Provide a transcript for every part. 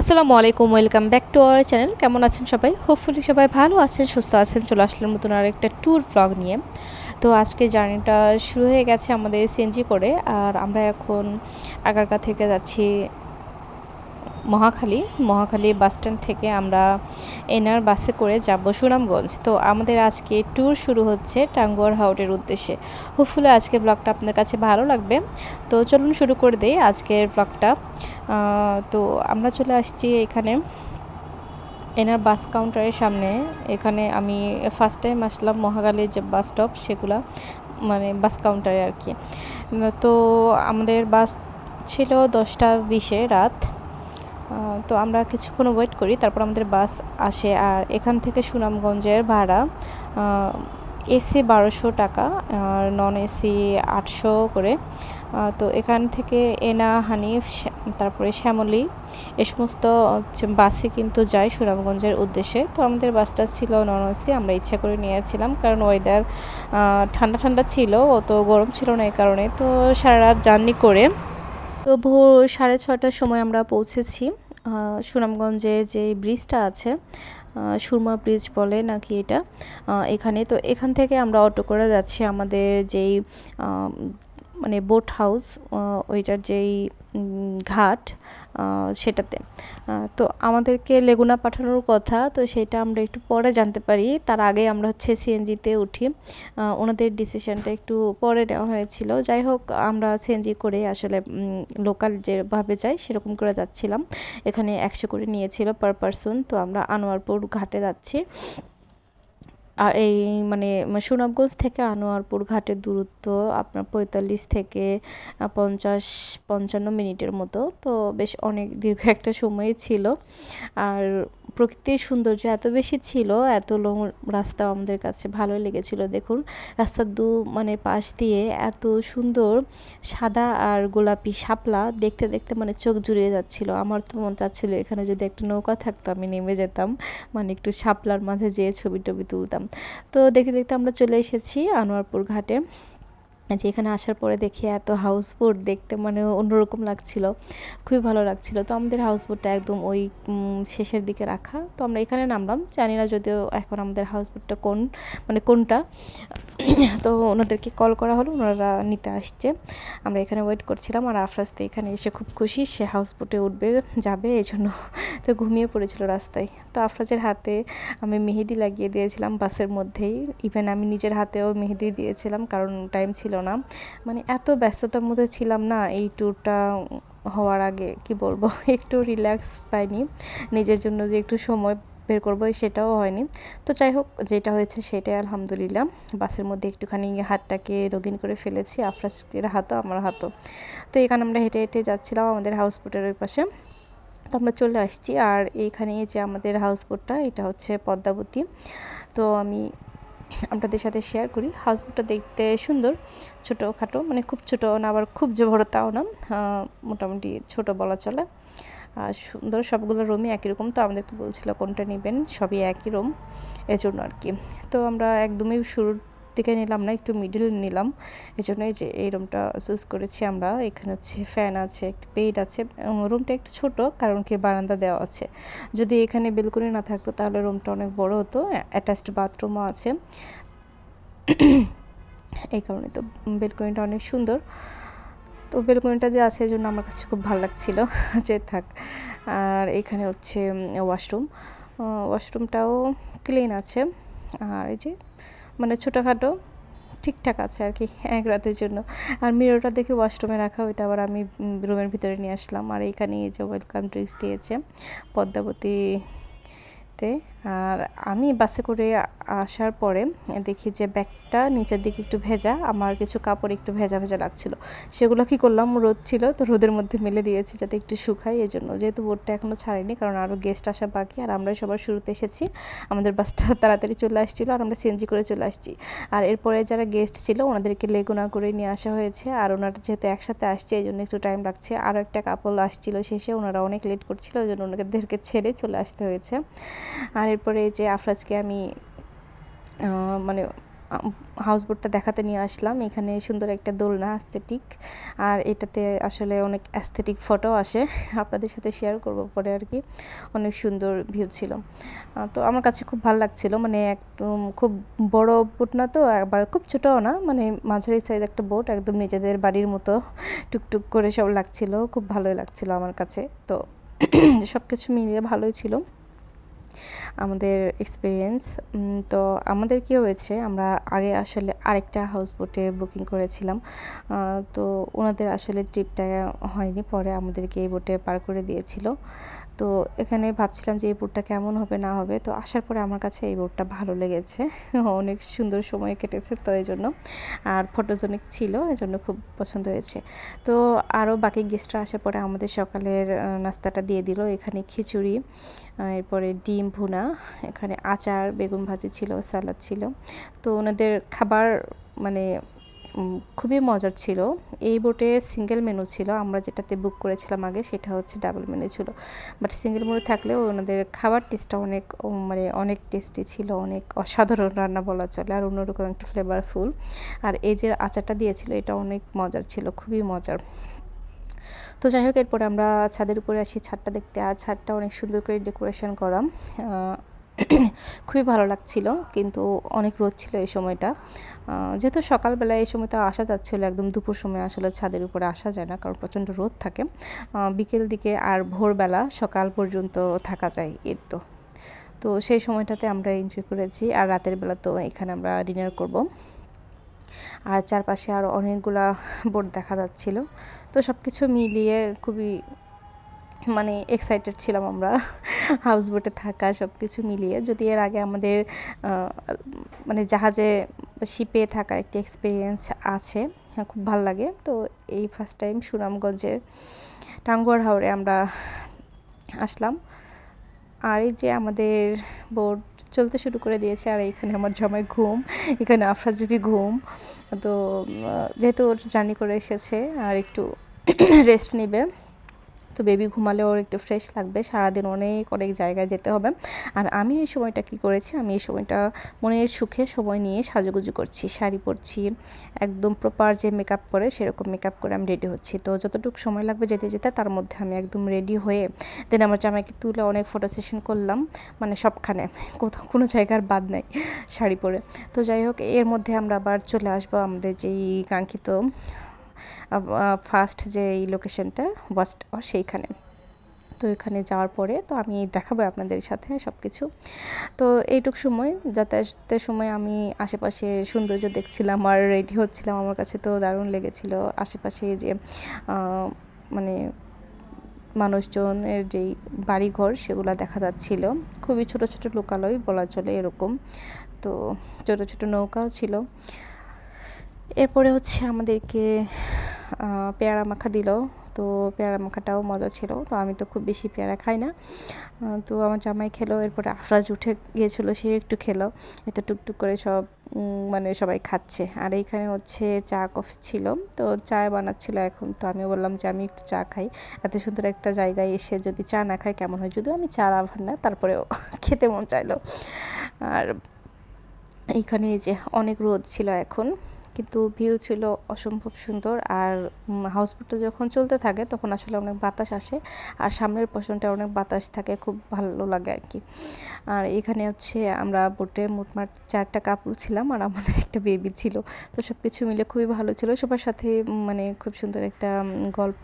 আসসালামু আলাইকুম, welcome back to our channel. কেমন আছেন সবাই? হোপফুলি সবাই ভালো আছেন, সুস্থ আছেন। চলে আসলেন মতন আরেকটা ট্যুর ব্লগ নিয়ে। তো আজকে জার্নিটা শুরু হয়ে গেছে আমাদের সিএনজি করে, আর আমরা এখন আগারগা থেকে যাচ্ছি মহাখালী মহাখালী বাস স্ট্যান্ড থেকে আমরা এনার বাসে করে যাব সুনামগঞ্জ। তো আমাদের আজকে ট্যুর শুরু হচ্ছে টাঙ্গুয়ার হাউটের উদ্দেশ্যে। হোপফুলি আজকের ব্লগটা আপনার কাছে ভালো লাগবে। তো চলুন শুরু করে দিই আজকের ব্লগটা তো আমরা চলে আসছি এখানে। এনার বাস কাউন্টারের সামনে। এখানে আমি ফার্স্ট টাইম আসলাম মহাকালীর যে বাস স্টপ সেগুলা মানে বাস কাউন্টারে আর কি। তো আমাদের বাস ছিল দশটা বিশে রাত। তো আমরা কিছুক্ষণ ওয়েট করি, তারপর আমাদের বাস আসে। আর এখান থেকে সুনামগঞ্জের ভাড়া এসি বারোশো টাকা, আর নন এসি আটশো করে। তো এখান থেকে এনা, হানিফ তারপরে শ্যামলী, এ সমস্ত বাসে কিন্তু যায় সুনামগঞ্জের উদ্দেশ্যে। তো আমাদের বাসটা ছিল নন এসি আমরা ইচ্ছা করে নিয়েছিলাম, কারণ ওয়েদার ঠান্ডা ঠান্ডা ছিল, অত গরম ছিল না এই কারণে। তো সারা রাত জার্নি করে তো ভোর সাড়ে ছটার সময় আমরা পৌঁছেছি সুনামগঞ্জের যে ব্রিজটা আছে সুরমা ব্রিজ বলে নাকি এটা এখানে। তো এখান থেকে আমরা অটো করে যাচ্ছি আমাদের যেই মানে বোট হাউস ওইটার যেই ঘাট সেটাতে। তো আমাদেরকে লেগুনা পাঠানোর কথা, তো সেটা আমরা একটু পরে জানতে পারি। তার আগে আমরা হচ্ছে সিএনজিতে উঠি। ওনাদের ডিসিশনটা একটু পরে নেওয়া হয়েছিল। যাই হোক, আমরা সিএনজি করে আসলে লোকাল যেভাবে যাই, সেরকম করে যাচ্ছিলাম। এখানে একশো করে নিয়েছিল পার পারসন তো আমরা আনোয়ারপুর ঘাটে যাচ্ছি। আর এই মানে সুনামগঞ্জ থেকে আনোয়ারপুর ঘাটের দূরত্ব আপনার পঁয়তাল্লিশ থেকে পঞ্চাশ, পঞ্চান্ন মিনিটের মতো। তো বেশ অনেক দীর্ঘ একটা সময় ছিল। আর প্রকৃতির সৌন্দর্য এত বেশি ছিল, এত লং রাস্তা আমাদের কাছে ভালোই লেগেছিল। দেখুন, রাস্তার দু মানে পাশ দিয়ে এত সুন্দর সাদা আর গোলাপি শাপলা দেখতে দেখতে মানে চোখ জুড়িয়ে যাচ্ছিল। আমার তো মন চাচ্ছিল এখানে যদি একটা নৌকা থাকতো, আমি নেমে যেতাম। মানে একটু শাপলার মাঝে যেয়ে ছবি টবি তুলতাম। তো দেখতে দেখতে আমরা চলে এসেছি আনোয়ারপুর ঘাটে। যে এখানে আসার পরে দেখি এত হাউস বোট দেখতে মানে অন্যরকম লাগছিল, খুবই ভালো লাগছিল। তো আমাদের হাউস বোটটা একদম ওই শেষের দিকে রাখা। তো আমরা এখানে নামলাম। জানি না যদিও এখন আমাদের হাউস বোটটা কোন মানে কোনটা। তো ওনাদেরকে কল করা হলো, ওনারা নিতে আসছে। আমরা এখানে ওয়েট করছিলাম আর আফরাজ তো এখানে এসে খুব খুশি, সে হাউস বোটে উঠবে, যাবে এই জন্য তো ঘুমিয়ে পড়েছিল রাস্তায়। তো আফরাজের হাতে আমি মেহেদি লাগিয়ে দিয়েছিলাম বাসের মধ্যেই। ইভেন আমি নিজের হাতেও মেহেদি দিয়েছিলাম, কারণ টাইম ছিল না। মানে এত ব্যস্ততার মধ্যে ছিলাম না, এই ট্যুরটা হওয়ার আগে, কি বলব? একটু রিল্যাক্স পাইনি। নিজের জন্য যে একটু সময় বের করব, সেটাও হয়নি। তো যাই হোক, যেটা হয়েছে সেটাই আলহামদুলিল্লাহ। বাসের মধ্যে একটুখানি হাতটাকে রোগিন করে ফেলেছি, আফরাজের হাতও আমার হাতও। তো এখানে আমরা হেঁটে হেঁটে যাচ্ছিলাম আমাদের হাউসবোটের ওই পাশে। তো আমরা চলে আসছি, আর এইখানে যে আমাদের হাউসবোটটা এটা হচ্ছে পদ্মাবতী। তো আমি আপনাদের সাথে শেয়ার করি। হাউসবোটটা দেখতে সুন্দর, ছোটোখাটো মানে খুব ছোটো না, আবার খুব যে বড় তাও না। মোটামুটি ছোট বলা চলে। সুন্দর সবগুলো রুমই একই রকম, তো আমাদেরকে বলছিল কোনটা নেবেন, সবই একই রুম এজন্য আর কি। তো আমরা একদমই শুরুর দিকে নিলাম না, একটু মিডিল নিলাম। এই জন্যই যে এই রুমটা চুজ করেছি আমরা। এখানে হচ্ছে ফ্যান আছে, একটি বেড আছে রুমটা একটু ছোট, কারণ কি বারান্দা দেওয়া আছে। যদি এখানে বেলকনি না থাকতো তাহলে রুমটা অনেক বড় হতো অ্যাটাচড বাথরুমও আছে। এই কারণে তো বেলকনিটা অনেক সুন্দর। তো বেলকনিটা যে আছে জন্য আমার কাছে খুব ভালো লাগছিল। যে থাক, আর এখানে হচ্ছে ওয়াশরুম ওয়াশরুমটাও ক্লিন আছে। আর এই যে মানে ছোটোখাটো ঠিকঠাক আছে আর কি, এক রাতের জন্য। আর মিররটা দেখে ওয়াশরুমে রাখা, ওইটা আবার আমি রুমের ভিতরে নিয়ে আসলাম। আর এইখানে এই যে ওয়েলকাম ড্রিঙ্কস দিয়েছে পদ্মাবতীতে। আর আমি বাসে করে আসার পরে দেখি যে ব্যাগটা নিচের দিকে একটু ভেজা, আমার কিছু কাপড় একটু ভেজা ভেজা লাগছিল। সেগুলো কি করলাম? রোদ ছিল, তো রোদের মধ্যে মেলে দিয়েছি যাতে একটু শুকাই এই জন্য যেহেতু বোর্ডটা এখনও ছাড়েনি, কারণ আরও গেস্ট আসা বাকি, আর আমরা সবার শুরুতে এসেছি। আমাদের বাসটা তাড়াতাড়ি চলে আসছিল, আর আমরা সিএনজি করে চলে আসছি। আর এরপরে যারা গেস্ট ছিল, ওনাদেরকে লেগুনা করে নিয়ে আসা হয়েছে, আর ওনারা যেহেতু একসাথে আসছে এই জন্য একটু টাইম লাগছে। আরও একটা কাপড় আসছিল শেষে, ওনারা অনেক লেট করছিল, ওই জন্য ওনাদেরকে ছেড়ে চলে আসতে হয়েছে। আর এরপরে যে আফরাজকে আমি মানে হাউস বোটটা দেখাতে নিয়ে আসলাম। এখানে সুন্দর একটা দোলনা অ্যাস্থেটিক আর এটাতে আসলে অনেক অ্যাস্থেটিক ফটো আসে। আপনাদের সাথে শেয়ার করব পরে আর কি। অনেক সুন্দর ভিউ ছিল। তো আমার কাছে খুব ভালো লাগছিল। মানে একদম খুব বড় বোট না তো, আবার খুব ছোটও না। মানে মাঝারি সাইজ একটা বোট একদম নিজেদের বাড়ির মতো টুকটুক করে সব লাগছিল। খুব ভালোই লাগছিল আমার কাছে। তো সব কিছু মিলিয়ে ভালোই ছিল। আমাদের এক্সপিরিয়েন্স তো আমাদের কী হয়েছে, আমরা আগে আসলে আরেকটা হাউস বোটে বুকিং করেছিলাম তো ওনাদের আসলে ট্রিপটা হয়নি, পরে আমাদেরকে এই বোটে পার করে দিয়েছিল। তো এখানে ভাবছিলাম যে এই বোটটা কেমন হবে, না হবে। তো আসার পরে আমার কাছে এই বোটটা ভালো লেগেছে। অনেক সুন্দর সময় কেটেছে তো এই জন্য। আর ফটোজনিক ছিল, এই জন্য খুব পছন্দ হয়েছে। তো আরও বাকি গেস্টরা আসার পরে আমাদের সকালের নাস্তাটা দিয়ে দিল। এখানে খিচুড়ি এরপরে ডিম ভুনা, এখানে আচার, বেগুন ভাজি ছিল, স্যালাড ছিল। তো ওনাদের খাবার মানে খুবই মজার ছিল। এই বোটে সিঙ্গেল মেনু ছিল। আমরা যেটাতে বুক করেছিলাম আগে সেটা হচ্ছে ডাবল মেনু ছিল। বাট সিঙ্গেল মেনু থাকলেও ওনাদের খাবার টেস্টটা অনেক মানে অনেক টেস্টি ছিল, অনেক অসাধারণ রান্না বলা চলে, আর অন্যরকম একটা ফ্লেভারফুল আর এই যে আচারটা দিয়েছিল, এটা অনেক মজার ছিল, খুবই মজার। তো যাই হোক, এরপরে আমরা ছাদের উপরে আসি, ছাদটা দেখতে। আর ছাদটা অনেক সুন্দর করে ডেকোরেশন করা। খুবই ভালো লাগছিল, কিন্তু অনেক রোদ ছিল এই সময়টা। যেহেতু সকালবেলা এই সময় তো আসা যাচ্ছিল, একদম দুপুর সময় আসলে ছাদের উপরে আসা যায় না, কারণ প্রচণ্ড রোদ থাকে। বিকেল দিকে আর ভোরবেলা সকাল পর্যন্ত থাকা যায় এর তো। তো সেই সময়টাতে আমরা এনজয় করেছি, আর রাতের বেলা তো এখানে আমরা ডিনার করব। আর চারপাশে আরও অনেকগুলা বোর্ড দেখা যাচ্ছিল। তো সব কিছু মিলিয়ে খুবই মানে এক্সাইটেড ছিলাম আমরা। হাউস বোটে থাকা সব কিছু মিলিয়ে। যদি এর আগে আমাদের মানে জাহাজে শিপে থাকার একটি এক্সপিরিয়েন্স আছে হ্যাঁ খুব ভালো লাগে। তো এই ফার্স্ট টাইম সুনামগঞ্জের টাঙ্গুয়ার হাওড়ে আমরা আসলাম। আর এই যে আমাদের বোট চলতে শুরু করে দিয়েছে, আর এখানে আমার জমায় ঘুম, এখানে আফরাজ বিবি ঘুম। তো যেহেতু ওর জার্নি করে এসেছে, আর একটু রেস্ট নেবে। তো বেবি ঘুমালে ওর একটু ফ্রেশ লাগবে। সারাদিন অনেক অনেক জায়গায় যেতে হবে। আর আমি এই সময়টা কি করেছি? আমি এই সময়টা মনের সুখে সময় নিয়ে সাজুগুজু করছি, শাড়ি পরছি, একদম প্রপার যে মেকআপ করে সেরকম মেকআপ করে আমি রেডি হচ্ছি। তো যতটুকু সময় লাগবে যেতে যেতে তার মধ্যে আমি একদম রেডি হয়ে দেন আমার জামাইকে তুলে অনেক ফটো সেশন করলাম মানে সবখানে, কোথাও কোনো জায়গার বাদ নাই শাড়ি পরে। তো যাই হোক, এর মধ্যে আমরা আবার চলে আসব আমাদের যেই কাঙ্ক্ষিত ফার্স্ট যে এই লোকেশনটা বাস সেইখানে। তো এখানে যাওয়ার পরে তো আমি দেখাবো আপনাদের সাথে সব কিছু তো এইটুক সময়, যাতায়াতের সময় আমি আশেপাশে সৌন্দর্য দেখছিলাম আর রেডি হচ্ছিলাম। আমার কাছে তো দারুণ লেগেছিল আশেপাশে যে মানে মানুষজনের যেই বাড়িঘর, সেগুলো দেখা যাচ্ছিল। খুবই ছোট ছোট লোকালয় বলা চলে এরকম। তো ছোট ছোট নৌকাও ছিল। এরপরে হচ্ছে আমাদেরকে পেয়ারা মাখা দিল। তো পেয়ারা মাখাটাও মজা ছিল। তো আমি তো খুব বেশি পেয়ারা খাই না। তো আমার জামাই খেলো। এরপরে আফরাজ উঠে গিয়েছিল, সে একটু খেলো। এতে টুকটুক করে সব মানে সবাই খাচ্ছে। আর এইখানে হচ্ছে চা কফি ছিল। তো চা বানাচ্ছিল এখন। তো আমি বললাম যে, আমি একটু চা খাই। এত সুন্দর একটা জায়গায় এসে যদি চা না খাই, কেমন হয়? যদিও আমি চা লাভার না, তারপরেও খেতে মন চাইলো। আর এইখানে যে অনেক রোদ ছিল এখন। কিন্তু ভিউ ছিল অসম্ভব সুন্দর আর হাউসবোটটা যখন চলতে থাকে তখন আসলে অনেক বাতাস আসে আর সামনের পশনটা অনেক বাতাস থাকে, খুব ভালো লাগে আর কি। আর এখানে হচ্ছে আমরা বোটে মোটমাট চারটা কাপল ছিলাম আর আমাদের একটা বেবি ছিল। তো সব কিছু মিলে খুবই ভালো ছিল। সবার সাথে মানে খুব সুন্দর একটা গল্প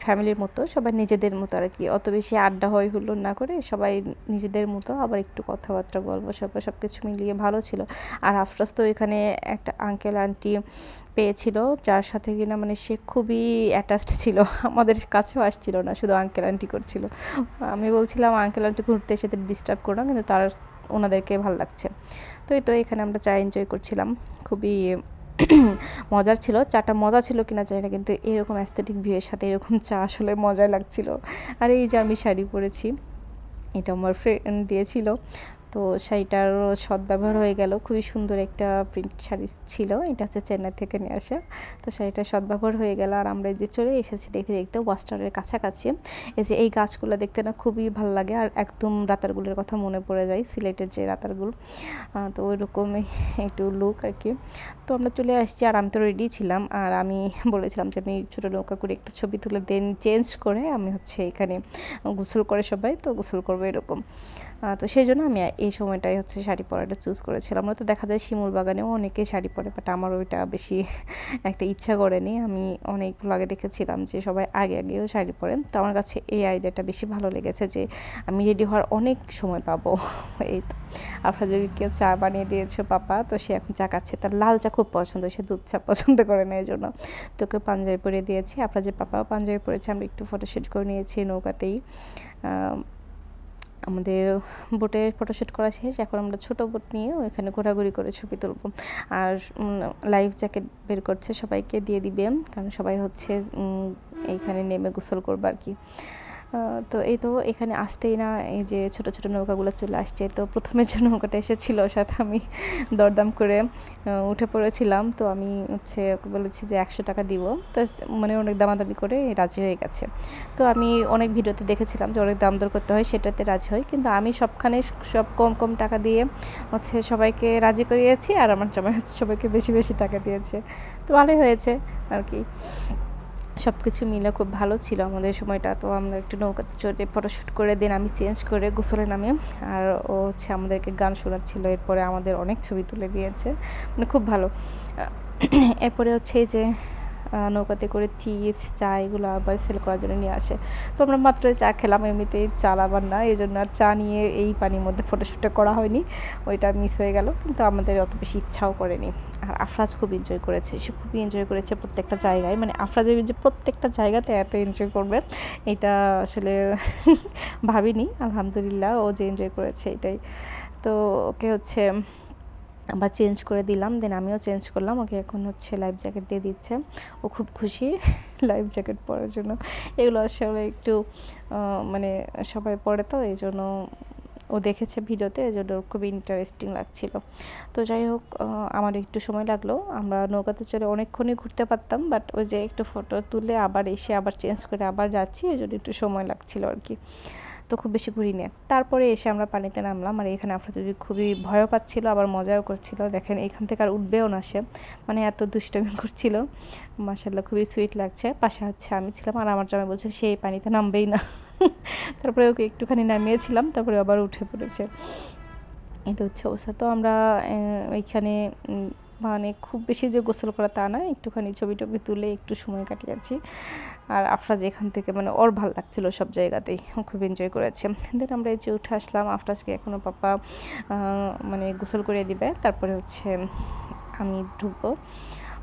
ফ্যামিলির মতো, সবাই নিজেদের মতো আর কি। অত বেশি আড্ডা হয় হুল্লোড় না করে সবাই নিজেদের মতো, আবার একটু কথাবার্তা গল্প সব সব কিছু মিলিয়ে ভালো ছিল। আর আফরাজ তো এখানে একটা আঙ্কেল আন্টি পেয়েছিল, যার সাথে কিনা মানে সে খুবই অ্যাটাচড ছিল, আমাদের কাছেও আসছিল না, শুধু আঙ্কেল আন্টি করছিল। আমি বলছিলাম আঙ্কেল আন্টি ঘুরতে এসে ডিস্টার্ব করো না, কিন্তু তার, ওনাদেরকে ভালো লাগছে। তো এই তো এখানে আমরা চা এনজয় করছিলাম, খুবই মজার ছিল, চাটা মজা ছিল কিনা চাই না, কিন্তু এরকম অ্যাস্থেটিক ভিউয়ের সাথে এরকম চা আসলে মজাই লাগছিল। আর এই যে আমি শাড়ি পরেছি, এটা আমার ফ্রেন্ড দিয়েছিল তো শাড়িটার সদ্ব্যবহার হয়ে গেল। খুবই সুন্দর একটা প্রিন্ট শাড়ি ছিল। এটা হচ্ছে চেন্নাই থেকে নিয়ে আসা। তো শাড়িটা সদ্ব্যবহার হয়ে গেল। আর আমরা যে চলে এসেছি দেখতে দেখতে ওয়াস্টারের কাছাকাছি। এই যে এই গাছগুলো দেখতে না খুবই ভালো লাগে। আর একদম রাতারগুলোর কথা মনে পড়ে যায়, সিলেটের যে রাতারগুলো। তো ওইরকমই একটু লুক আর কি। তো আমরা চলে আসছি আর আমি তো রেডি ছিলাম। আর আমি বলেছিলাম যে আমি ছোটো নৌকা করে একটু ছবি তুলে দেন চেঞ্জ করে আমি হচ্ছে এখানে গোসল করে সবাই, তো গোসল করব এরকম। তো সেই জন্য আমি এই সময়টাই হচ্ছে শাড়ি পরাটা চুজ করেছিলাম। তো দেখা যায় শিমুল বাগানেও অনেকে শাড়ি পরে বাট আমার ওইটা বেশি একটা ইচ্ছা করেনি। আমি অনেক আগে দেখেছিলাম যে সবাই আগে আগেও শাড়ি পরেন। তো আমার কাছে এই আইডিয়াটা বেশি ভালো লেগেছে যে আমি রেডি হওয়ার অনেক সময় পাবো। এই তো। আপনার যদি কেউ চা বানিয়ে দিয়েছে পাপা, তো সে এখন চা খাচ্ছে। তার লাল চা খুব পছন্দ, সে দুধ চা পছন্দ করে না এই জন্য তোকে পাঞ্জাবি পরে দিয়েছি, আপনার যে পাপাও পাঞ্জাবি পরেছে, আমরা একটু ফটোশ্যুট করে নিয়েছি নৌকাতেই। আমাদের বোটে ফটোশ্যুট করা শেষ, এখন আমরা ছোটো বোট নিয়ে ওইখানে ঘোরাঘুরি করে ছবি তুলব। আর লাইফ জ্যাকেট বের করছে, সবাইকে দিয়ে দিবে, কারণ সবাই হচ্ছে এইখানে নেমে গোসল করবে আর কি। তো এই তো এখানে আসতেই না, এই যে ছোট ছোট নৌকাগুলো চলে আসছে। তো প্রথমের যে নৌকাটা এসেছিল সাথে আমি দরদাম করে উঠে পড়েছিলাম। তো আমি হচ্ছে ওকে বলেছি যে একশো টাকা দিব। তো মানে অনেক দামাদামি করে রাজি হয়ে গেছে। তো আমি অনেক ভিডিওতে দেখেছিলাম যে অনেক দাম দর করতে হয়, সেটাতে রাজি হয়। কিন্তু আমি সবখানে সব কম কম টাকা দিয়ে হচ্ছে সবাইকে রাজি করিয়েছি, আর আমার হচ্ছে সবাইকে বেশি বেশি টাকা দিয়েছে। তো ভালোই হয়েছে আর কি। সব কিছু মিলে খুব ভালো ছিল আমাদের সময়টা। তো আমরা একটু নৌকাতে চড়ে ফটোশ্যুট করে দিন আমি চেঞ্জ করে গোসলে নামে। আর ও হচ্ছে আমাদেরকে গান শোনাচ্ছিল, এরপরে আমাদের অনেক ছবি তুলে দিয়েছে। মানে খুব ভালো। এরপরে হচ্ছে যে নৌকাতে করে চিপস, চা এগুলো আবার সেল করার জন্য নিয়ে আসে। তো আমরা মাত্র চা খেলাম, এমনিতেই চা আবার না এই জন্য আর চা নিয়ে এই পানির মধ্যে ফটোশ্যুটটা করা হয়নি। ওইটা মিস হয়ে গেল, কিন্তু আমাদের অত বেশি ইচ্ছাও করেনি। আর আফরাজ খুব এনজয় করেছে, সে খুবই এনজয় করেছে প্রত্যেকটা জায়গায়। মানে আফরাজ যে প্রত্যেকটা জায়গাতে এত এনজয় করবে, এটা আসলে ভাবিনি। আলহামদুলিল্লাহ, ও যে এনজয় করেছে এটাই। তো ওকে হচ্ছে আবার চেঞ্জ করে দিলাম দেন আমিও চেঞ্জ করলাম। ওকে এখন হচ্ছে লাইফ জ্যাকেট দিয়ে দিচ্ছে। ও খুব খুশি লাইফ জ্যাকেট পরার জন্য। এগুলো আসলে একটু মানে সবাই পরে তো, এই জন্য ও দেখেছে ভিডিওতে, এই জন্য খুব ইন্টারেস্টিং লাগছিল। তো যাই হোক আমার একটু সময় লাগল। আমরা নৌকাতে চলে অনেকক্ষণই ঘুরতে পারতাম বাট ওই যে একটু ফটো তুলে আবার এসে আবার চেঞ্জ করে আবার যাচ্ছি, এই জন্য একটু সময় লাগছিল আর কি। তো খুব বেশি ঘুরি নিয়ে তারপরে এসে আমরা পানিতে নামলাম আর এখানে যদি খুবই ভয়ও পাচ্ছিল, আবার মজাও করছিল। দেখেন, এখান থেকে আর উঠবেও না সে। মানে এত দুষ্টমি করছিল। মাসাল্লাহ খুবই সুইট লাগছে। পাশে হচ্ছে আমি ছিলাম আর আমার জামাই বলছে সেই পানিতে নামবেই না। তারপরে ওকে একটুখানি নামিয়েছিলাম, তারপরে আবার উঠে পড়েছে। এটা হচ্ছে অবস্থা। তো আমরা এইখানে মানে খুব বেশি যে গোসল করা তা না, একটুখানি ছবি টবি তুলে একটু সময় কাটিয়েছি। আর আফরাজ এখান থেকে মানে ওর ভালো লাগছিল সব জায়গাতেই খুব এনজয় করেছে। দেন আমরা এই যে উঠে আসলাম, আফরাজকে এখনও পাপা মানে গোসল করে দিবে। তারপরে হচ্ছে আমি ঢুকবো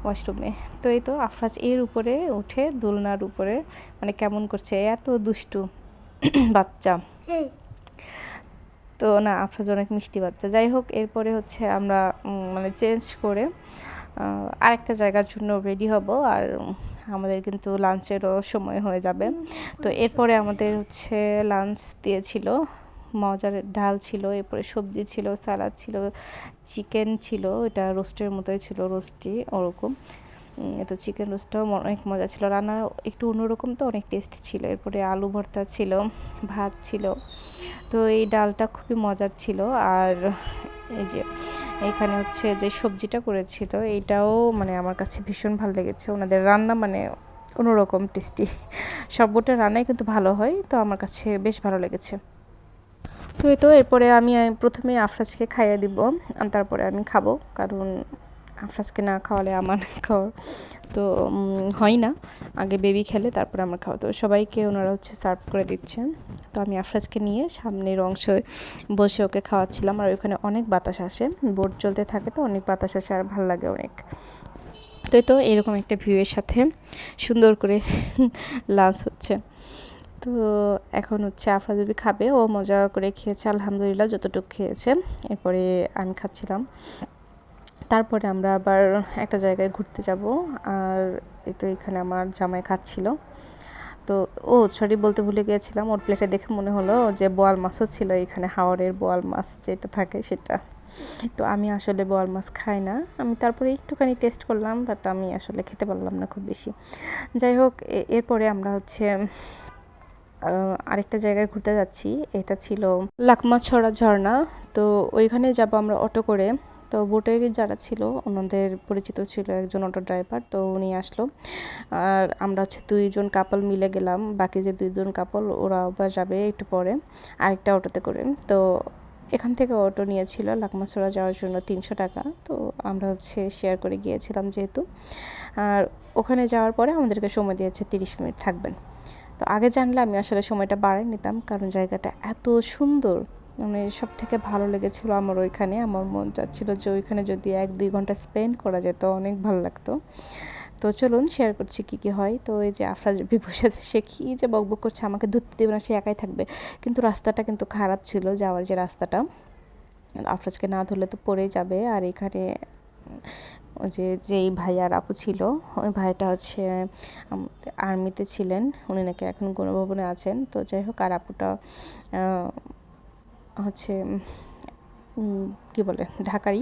ওয়াশরুমে তো এই তো আফরাজ এর উপরে উঠে দোলনার উপরে মানে কেমন করছে? এত দুষ্টু বাচ্চা। তো না, আফরাজ অনেক মিষ্টি বাচ্চা। যাই হোক, এরপরে হচ্ছে আমরা মানে চেঞ্জ করে আরেকটা জায়গার জন্য রেডি হব আর আমাদের কিন্তু লাঞ্চেরও সময় হয়ে যাবে। তো এরপরে আমাদের হচ্ছে লাঞ্চ দিয়েছিল, মজার ডাল ছিল, এরপরে সবজি ছিল, স্যালাড ছিল, চিকেন ছিল, এটা রোস্টের মতোই ছিল রোস্টি ওরকম। তো চিকেন রোস্টটাও অনেক মজা ছিল। রান্না একটু অন্যরকম তো, অনেক টেস্ট ছিল। এরপরে আলু ভর্তা ছিল, ভাত ছিল। তো এই ডালটা খুবই মজার ছিল। আর এই যে, এখানে হচ্ছে যে সবজিটা করেছিল এইটাও মানে আমার কাছে ভীষণ ভালো লেগেছে। ওনাদের রান্না মানে অন্যরকম টেস্টি সবটা রান্নাই কিন্তু ভালো হয়, তো আমার কাছে বেশ ভালো লেগেছে। তো এই তো, এরপরে আমি প্রথমে আফরাজকে খাইয়ে দিব তারপরে আমি খাব। কারণ আফরাজকে না খাওয়ালে আমার খাওয়া তো হয় না। আগে বেবি খেলে, তারপরে আমার খাওয়া। তো সবাইকে ওনারা হচ্ছে সার্ভ করে দিচ্ছেন তো আমি আফরাজকে নিয়ে সামনের অংশে বসে ওকে খাওয়াচ্ছিলাম। আর ওইখানে অনেক বাতাস আসে। বোট চলতে থাকে তো, অনেক বাতাস আসে আর ভালো লাগে অনেক। তো তো, এরকম একটা ভিউয়ের সাথে সুন্দর করে লাঞ্চ হচ্ছে। তো এখন হচ্ছে আফরাজবি খাবে। ও মজা করে খেয়েছে, আলহামদুলিল্লাহ, যতটুকু খেয়েছে। এরপরে আমি খাচ্ছিলাম। তারপরে আমরা আবার একটা জায়গায় ঘুরতে যাব। আর এই তো এখানে আমার জামাই খাচ্ছিল। তো, ও সরি বলতে ভুলে গিয়েছিলাম, ওর প্লেটে দেখে মনে হলো যে বোয়াল মাছও ছিল এখানে হাওড়ের বোয়াল মাছ যেটা থাকে সেটা। তো আমি আসলে বোয়াল মাছ খাই না। আমি তারপরে একটুখানি টেস্ট করলাম বাট আমি আসলে খেতে পারলাম না খুব বেশি। যাই হোক এরপরে আমরা হচ্ছে আরেকটা জায়গায় ঘুরতে যাচ্ছি। এটা ছিল লাকমাছড়া ঝর্ণা। তো ওইখানে যাব আমরা অটো করে। তো বোটেরই যারা ছিল, ওনাদের পরিচিত ছিল একজন অটো ড্রাইভার, তো উনি আসলো। আর আমরা হচ্ছে দুইজন কাপল মিলে গেলাম। বাকি যে দুইজন কাপল ওরা আবার যাবে একটু পরে আরেকটা অটোতে করে। তো এখান থেকে অটো নিয়েছিল লাকমাছড়া যাওয়ার জন্য তিনশো টাকা। তো আমরা হচ্ছে শেয়ার করে গিয়েছিলাম যেহেতু। আর ওখানে যাওয়ার পরে আমাদেরকে সময় দিয়েছে তিরিশ মিনিট থাকবেন। তো আগে জানলে আমি আসলে সময়টা বাড়াই নিতাম, কারণ জায়গাটা এত সুন্দর। মানে সব থেকে ভালো লেগেছিলো আমার ওইখানে। আমার মন চাচ্ছিলো যে ওইখানে যদি এক দুই ঘণ্টা স্পেন্ড করা যেত, অনেক ভালো লাগতো। তো চলুন শেয়ার করছি কী কী হয়। তো এই যে আফরাজ বসে আছে, সে কী যে বকবক করছে, আমাকে ধরতে দেবে না, সে একাই থাকবে। কিন্তু রাস্তাটা কিন্তু খারাপ ছিল যাওয়ার যে রাস্তাটা। আফরাজকে না ধরলে তো পড়েই যাবে। আর এখানে যে, যেই ভাই আর আপু ছিল, ওই ভাইটা হচ্ছে আর্মিতে ছিলেন। উনি নাকি এখন গণভবনে আছেন। তো যাই হোক, আর আপুটা হচ্ছে কি বলে, ঢাকারই।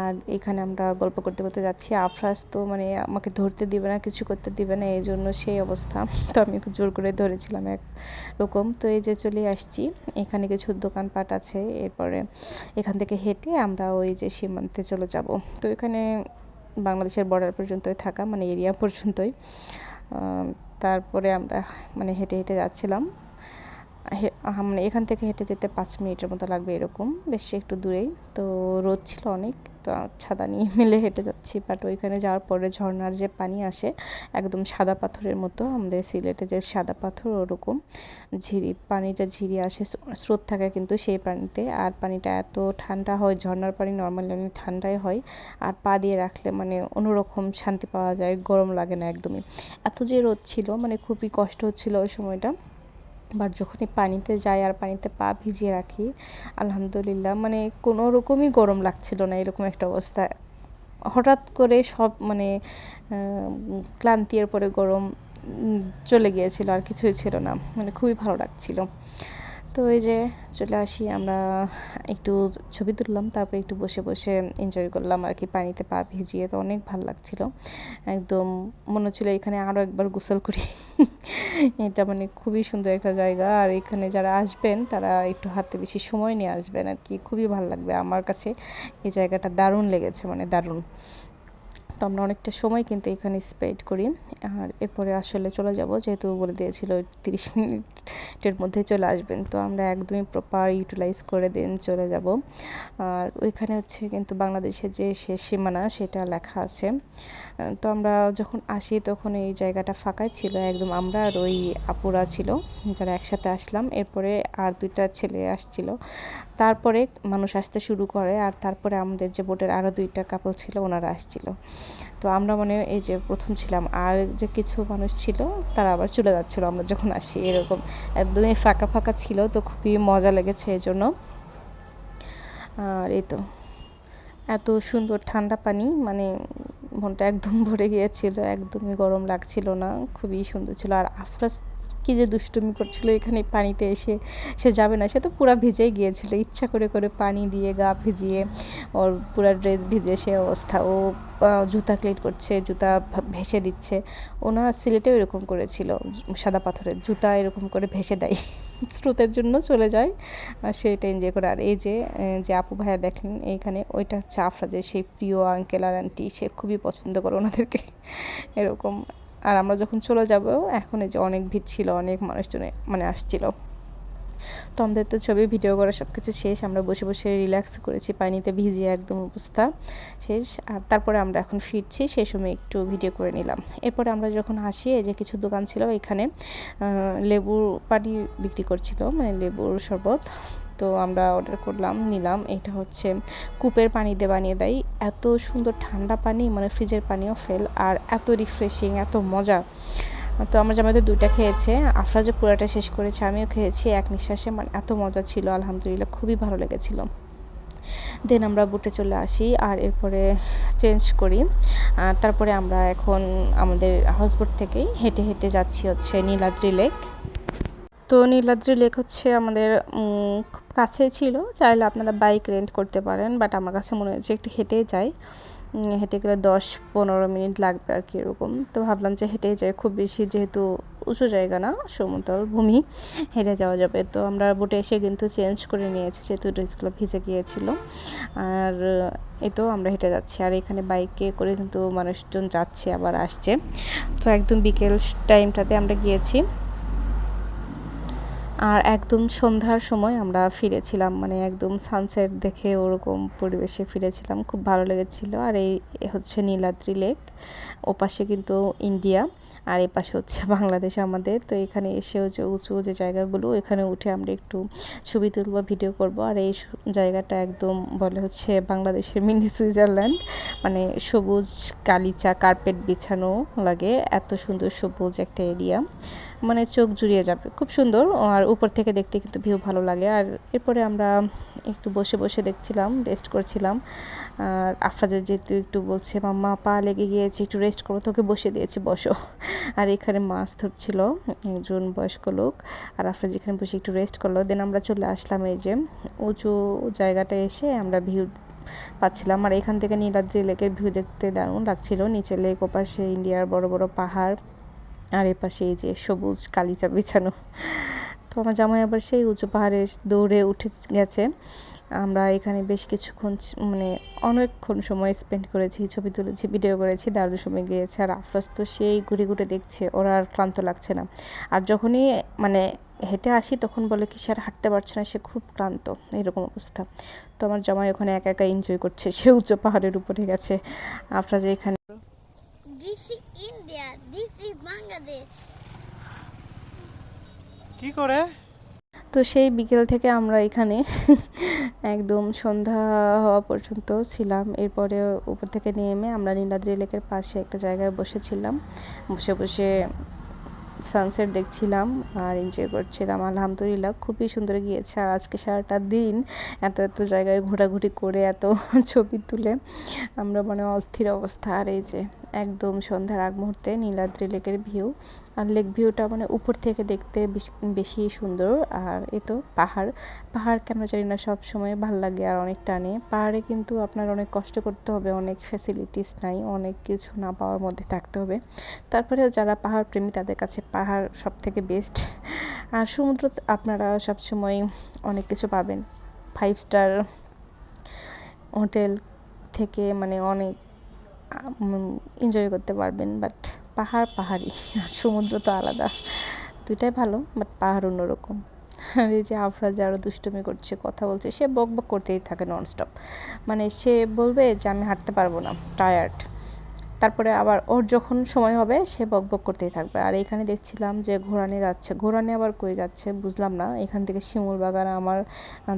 আর এখানে আমরা গল্প করতে করতে যাচ্ছি। আফরাজ তো মানে আমাকে ধরতে দিবে না, কিছু করতে দিবে না এই জন্য সেই অবস্থা। তো আমি জোর করে ধরেছিলাম এক রকম। তো এই যে চলে আসছি, এখানে কিছু দোকানপাট আছে। এরপরে এখান থেকে হেঁটে আমরা ওই যে সীমান্তে চলে যাব। তো এখানে বাংলাদেশের বর্ডার পর্যন্তই থাকা মানে এরিয়া পর্যন্তই। তারপরে আমরা মানে হেঁটে হেঁটে যাচ্ছিলাম। মানে এখান থেকে হেঁটে যেতে পাঁচ মিনিটের মতো লাগবে এরকম, বেশি একটু দূরেই। তো রোদ ছিল অনেক, তো ছাদা নিয়ে মিলে হেঁটে যাচ্ছি। বাট ওইখানে যাওয়ার পরে ঝর্নার যে পানি আসে, একদম সাদা পাথরের মতো, আমাদের সিলেটে যে সাদা পাথর ওরকম, ঝিরি, পানিটা ঝিরি আসে স্রোত থাকে কিন্তু সেই পানিতে। আর পানিটা এত ঠান্ডা হয়, ঝর্নার পানি নর্মালি অনেক ঠান্ডাই হয়। আর পা দিয়ে রাখলে মানে অন্যরকম শান্তি পাওয়া যায়, গরম লাগে না একদমই। এত যে রোদ ছিল মানে খুবই কষ্ট হচ্ছিল ওই সময়টা। বাট যখনই পানিতে যাই আর পানিতে পা ভিজিয়ে রাখি, আলহামদুলিল্লাহ মানে কোনো রকমই গরম লাগছিল না, এরকম একটা অবস্থা। হঠাৎ করে সব মানে ক্লান্তির পরে গরম চলে গিয়েছিল, আর কিছুই ছিল না। মানে খুবই ভালো লাগছিল। তো এই যে চলে আসি, আমরা একটু ছবি তুললাম, তারপরে একটু বসে বসে এনজয় করলাম আর কি, পানিতে পা ভিজিয়ে। তো অনেক ভালো লাগছিল। একদম মনে হচ্ছিল এখানে আরও একবার গোসল করি। এটা মানে খুবই সুন্দর একটা জায়গা। আর এখানে যারা আসবেন, তারা একটু হাতে বেশি সময় নিয়ে আসবেন আর কি। খুবই ভালো লাগবে। আমার কাছে এই জায়গাটা দারুণ লেগেছে মানে দারুণ। তো আমরা অনেকটা সময় কিন্তু এখানে স্পেন্ড করি। আর এরপরে আসলে চলে যাব, যেহেতু বলে দিয়েছিল তিরিশ মিনিটের মধ্যে চলে আসবেন, তো আমরা একদমই প্রপার ইউটিলাইজ করে দেন চলে যাব। আর ওইখানে হচ্ছে কিন্তু বাংলাদেশের যে শেষ সীমানা সেটা লেখা আছে। তো আমরা যখন আসি তখন এই জায়গাটা ফাঁকাই ছিল, একদম আমরা আর ওই আপুরা ছিল, যারা একসাথে আসলাম। এরপরে আর দুইটা ছেলে আসছিল। তারপরে মানুষ আসতে শুরু করে, আর তারপরে আমাদের যে বোটের আরও দুইটা কাপল ছিল, ওনারা আসছিল। তো আমরা মানে এই যে প্রথম ছিলাম, আর যে কিছু মানুষ ছিল, তারা আবার চলে যাচ্ছিল আমরা যখন আসি, এরকম একদমই ফাঁকা ফাঁকা ছিল, তো খুবই মজা লেগেছে এই জন্য আর এই তো, এত সুন্দর ঠান্ডা পানি মানে মনটা একদম ভরে গিয়েছিল, একদমই গরম লাগছিল না, খুবই সুন্দর ছিল। আর আফরাস কি যে দুষ্টুমি করছিল এখানে পানিতে এসে, সে যাবে না। সে তো পুরা ভিজেই গিয়েছিল। ইচ্ছা করে করে পানি দিয়ে, গা ভিজিয়ে, ওর পুরা ড্রেস ভিজে সে অবস্থা। ও জুতা ক্লিট করছে, জুতা ভেসে দিচ্ছে। ওনা সিলেটেও এরকম করেছিল, সাদা পাথরের জুতা এরকম করে ভেসে দেয়। স্রোতের জন্য চলে যায়। সেটা এনজয় করে। আর এই যে যে আপু ভাইয়া দেখেন, এইখানে ওইটা হচ্ছে আফরাজের সেই প্রিয় আঙ্কেল আর আন্টি সে খুবই পছন্দ করে ওনাদেরকে। এরকম আর আমরা যখন চলে যাব, এখন এই যে অনেক ভিড় ছিল, অনেক মানুষজনে মানে আসছিল। তো আমাদের তো ছবি, ভিডিও করা সব কিছু শেষ। আমরা বসে বসে রিল্যাক্স করেছি, পানিতে ভিজিয়ে একদম অবস্থা শেষ। আর তারপরে আমরা এখন ফিরছি সেই সময় একটু ভিডিও করে নিলাম। এরপরে আমরা যখন আসি, এই যে কিছু দোকান ছিল, এখানে লেবুর পানি বিক্রি করছিল মানে লেবুর শরবত। তো আমরা অর্ডার করলাম, নিলাম। এটা হচ্ছে কূপের পানি দিয়ে বানিয়ে দেয়। এত সুন্দর ঠান্ডা পানি মানে ফ্রিজের পানিও ফেল, আর এত রিফ্রেশিং এত মজা। তো আমার জামাইতে দুইটা খেয়েছে। আফরাজও পুরাটা শেষ করেছে, আমিও খেয়েছি এক নিঃশ্বাসে। মানে এত মজা ছিল, আলহামদুলিল্লাহ খুবই ভালো লেগেছিল। দেন আমরা বুটে চলে আসি, আর এরপরে চেঞ্জ করি। আর তারপরে আমরা এখন আমাদের হাউসবোট থেকেই হেঁটে হেঁটে যাচ্ছি হচ্ছে নীলাদ্রি লেক তো নীলাদ্রি লেক হচ্ছে আমাদের কাছেই ছিল, চাইলে আপনারা বাইক রেন্ট করতে পারেন বাট আমার কাছে মনে হচ্ছে একটু হেঁটেই যাই। হেঁটে গেলে দশ পনেরো মিনিট লাগবে আর কি এরকম। তো ভাবলাম যে হেঁটেই যাই, খুব বেশি যেহেতু উঁচু জায়গা না, সমতল ভূমি, হেঁটে যাওয়া যাবে। তো আমরা বোটে এসে কিন্তু চেঞ্জ করে নিয়েছি যেহেতু ড্রেসগুলো ভিজে গিয়েছিল। আর এই তো আমরা হেঁটে যাচ্ছি, আর এখানে বাইকে করে কিন্তু মানুষজন যাচ্ছে, আবার আসছে। তো একদম বিকেল টাইমটাতে আমরা গিয়েছি। আর একদম সন্ধ্যার সময় আমরা ফিরেছিলাম মানে একদম সানসেট দেখে ওরকম পরিবেশে ফিরেছিলাম, খুব ভালো লেগেছিল। আর এই হচ্ছে নীলাদ্রি লেক ওপাশে কিন্তু ইন্ডিয়া আর এই পাশে হচ্ছে বাংলাদেশ আমাদের। তো এখানে এসে যে উঁচু যে জায়গাগুলো এখানে উঠে আমরা একটু ছবি তুলবো ভিডিও করব। আর এই জায়গাটা একদম বলে হচ্ছে বাংলাদেশের মিনি সুইজারল্যান্ড মানে সবুজ গালিচা কার্পেট বিছানো লাগে। এত সুন্দর সবুজ একটা এরিয়া মানে চোখ জুড়িয়ে যাবে। খুব সুন্দর আর উপর থেকে দেখতে কিন্তু ভিউ ভালো লাগে। আর এরপরে আমরা একটু বসে বসে দেখছিলাম রেস্ট করছিলাম। আর আফরাজের যেহেতু একটু বলছে, মাম্মা, পা লেগে গিয়েছে, একটু রেস্ট করো, তোকে বসে দিয়েছে, বসো। আর এখানে মাছ ধরছিল, একজন বয়স্ক লোক। আর আফরাজ এখানে বসে একটু রেস্ট করল। দেন আমরা চলে আসলাম এই যে উঁচু জায়গাটা এসে আমরা ভিউ পাচ্ছিলাম। আর এখান থেকে নীলাদ্রি লেকের ভিউ দেখতে দারুণ লাগছিল। নিচে লেক ওপাশে ইন্ডিয়ার বড় বড় পাহাড়। আর এ পাশে এই যে সবুজ কালিচা বিছানো। তো আমার জামাই আবার সেই উঁচু পাহাড়ে দৌড়ে উঠে গেছে। আমরা এখানে বেশ কিছুক্ষণ মানে অনেকক্ষণ সময় স্পেন্ড করেছি, ছবি তুলেছি ভিডিও করেছি, দারুণ সময় গিয়েছে। আর আফরাজ তো সেই ঘুরে ঘুরে দেখছে, ওরা আর ক্লান্ত লাগছে না। আর যখনই মানে হেঁটে আসি তখন বলে কি, সে আর হাঁটতে পারছে না, সে খুব ক্লান্ত। এরকম অবস্থা। তো আমার জামাই ওখানে একা একা এনজয় করছে, সে উঁচু পাহাড়ের উপরে গেছে। আফরাজ এখানে কি করে? তো সেই বিকেল থেকে আমরা এখানে একদম সন্ধ্যা হওয়া পর্যন্ত ছিলাম। এরপরে উপর থেকে নেমে আমরা নীলাদ্রি লেকের পাশে একটা জায়গায় বসেছিলাম। বসে বসে সানসেট দেখছিলাম আর এনজয় করছিলাম। আলহামদুলিল্লাহ খুবই সুন্দর গিয়েছে। আর আজকে সারাটা দিন এত এত জায়গায় ঘোরাঘুরি করে এত ছবি তুলে আমরা মানে অস্থির অবস্থা। আর এই যে একদম সন্ধ্যার আগ মুহূর্তে নীলাদ্রি লেকের ভিউ। আর লেক ভিউটা মানে উপর থেকে দেখতে বেশ- সুন্দর। আর এ তো পাহাড়। পাহাড় কেন জানি না, সব সময় ভালো লাগে আর অনেক টানে। পাহাড়ে কিন্তু আপনার অনেক কষ্ট করতে হবে, অনেক ফ্যাসিলিটিস নাই, অনেক কিছু না পাওয়ার মধ্যে থাকতে হবে। তারপরেও যারা পাহাড় প্রেমী, তাদের কাছে পাহাড় সব থেকে বেস্ট আর সমুদ্র আপনারা সব সময় অনেক কিছু পাবেন। ফাইভ স্টার হোটেল থেকে মানে অনেক এনজয় করতে পারবেন বাট পাহাড় পাহাড়ি, আর সমুদ্র তো আলাদা। দুইটাই ভালো বাট পাহাড় অন্যরকম। আর এই যে আফরাজ আরও দুষ্টুমি করছে, কথা বলছে, সে বক বক করতেই থাকে ননস্টপ মানে সে বলবে যে, আমি হাঁটতে পারব না টায়ার্ড তারপরে আবার ওর যখন সময় হবে, সে বক বক করতেই থাকবে। আর এখানে দেখছিলাম যে ঘোরানি যাচ্ছে। ঘোরানি আবার কই যাচ্ছে বুঝলাম না। এখান থেকে শিমুল বাগান আমার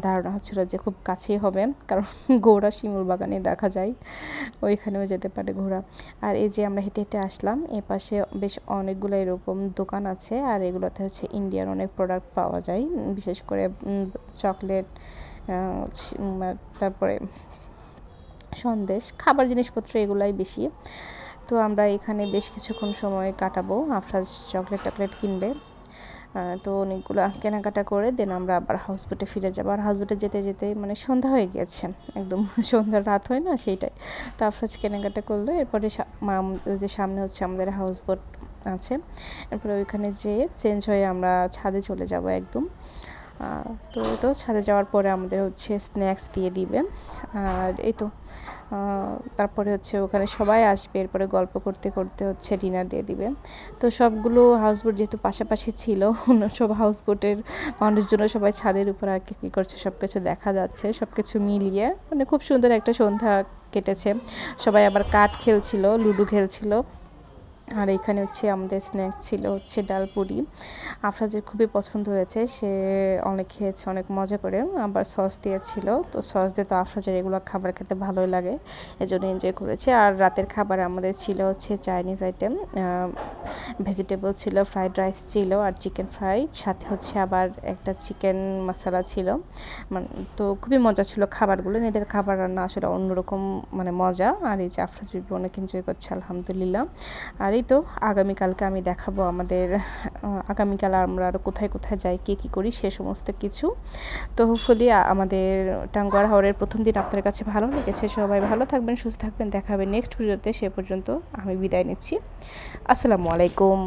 ধারণা হচ্ছিল যে খুব কাছেই হবে, কারণ ঘোড়া শিমুল বাগানে দেখা যায়। ওইখানেও যেতে পারে ঘোড়া। আর এই যে আমরা হেঁটে হেঁটে আসলাম, এ পাশে বেশ অনেকগুলো এরকম দোকান আছে, আর এগুলোতে হচ্ছে ইন্ডিয়ার অনেক প্রোডাক্ট পাওয়া যায়। বিশেষ করে চকলেট তারপরে সন্দেশ, খাবার জিনিসপত্র এগুলাই বেশি। তো আমরা এখানে বেশ কিছুক্ষণ সময় কাটাবো। আফরাজ চকলেট টকলেট কিনবে। তো অনেকগুলো কেনাকাটা করে দেন আমরা আবার হাউস বোটে ফিরে যাব। আর হাউস বোটে যেতে যেতে মানে সন্ধ্যা হয়ে গিয়েছে একদম সন্ধ্যার রাত হয় না সেইটাই। তো আফরাজ কেনাকাটা করল। এরপরে যে সামনে হচ্ছে আমাদের হাউস বোট আছে। এরপরে ওইখানে যেয়ে চেঞ্জ হয়ে আমরা ছাদে চলে যাব একদম। তো তো ছাদে যাওয়ার পরে আমাদের হচ্ছে স্ন্যাক্স দিয়ে দিবে। আর এই তো তারপরে হচ্ছে ওখানে সবাই আসবে, এরপরে গল্প করতে করতে হচ্ছে ডিনার দিয়ে দিবে। তো সবগুলো হাউসবোট যেহেতু পাশাপাশি ছিল, অন্য সব হাউসবোটের মানুষজন সবাই ছাদের উপর আর কি কী করছে সব কিছু দেখা যাচ্ছে সব কিছু মিলিয়ে। মানে খুব সুন্দর একটা সন্ধ্যা কেটেছে। সবাই আবার কাঠ খেলছিল, লুডু খেলছিল। আর এখানে হচ্ছে আমাদের স্ন্যাক ছিল হচ্ছে ডাল পুরি। আফরাজের খুবই পছন্দ হয়েছে, সে অনেক খেয়েছে, অনেক মজা করে, আবার সস দিয়েছিল। তো সস দিয়ে তো আফরাজের এগুলো খাবার খেতে ভালোই লাগে, এজন্য এনজয় করেছে। আর রাতের খাবার আমাদের ছিল হচ্ছে চাইনিজ আইটেম ভেজিটেবল ছিল ফ্রাইড রাইস ছিল আর চিকেন ফ্রাই সাথে হচ্ছে আবার একটা চিকেন মশলা ছিল। মানে তো খুবই মজা ছিল খাবারগুলো, এদের খাবার রান্না আসলে অন্যরকম মানে মজা। আর এই যে আফরাজ বিবি অনেক এনজয় করছে, আলহামদুলিল্লাহ। আর এই তো আগামীকালকে আমি দেখাবো আমাদের আগামীকাল আমরা আরও কোথায় কোথায় যাই, কে কী করি সে সমস্ত কিছু। তো হোপফুলি আমাদের টাঙ্গুয়ার হাওড়ের প্রথম দিন আপনার কাছে ভালো লেগেছে। সবাই ভালো থাকবেন, সুস্থ থাকবেন। দেখা হবে নেক্সট ভিডিওতে সে পর্যন্ত আমি বিদায় নিচ্ছি। আসসালামু আলাইকুম।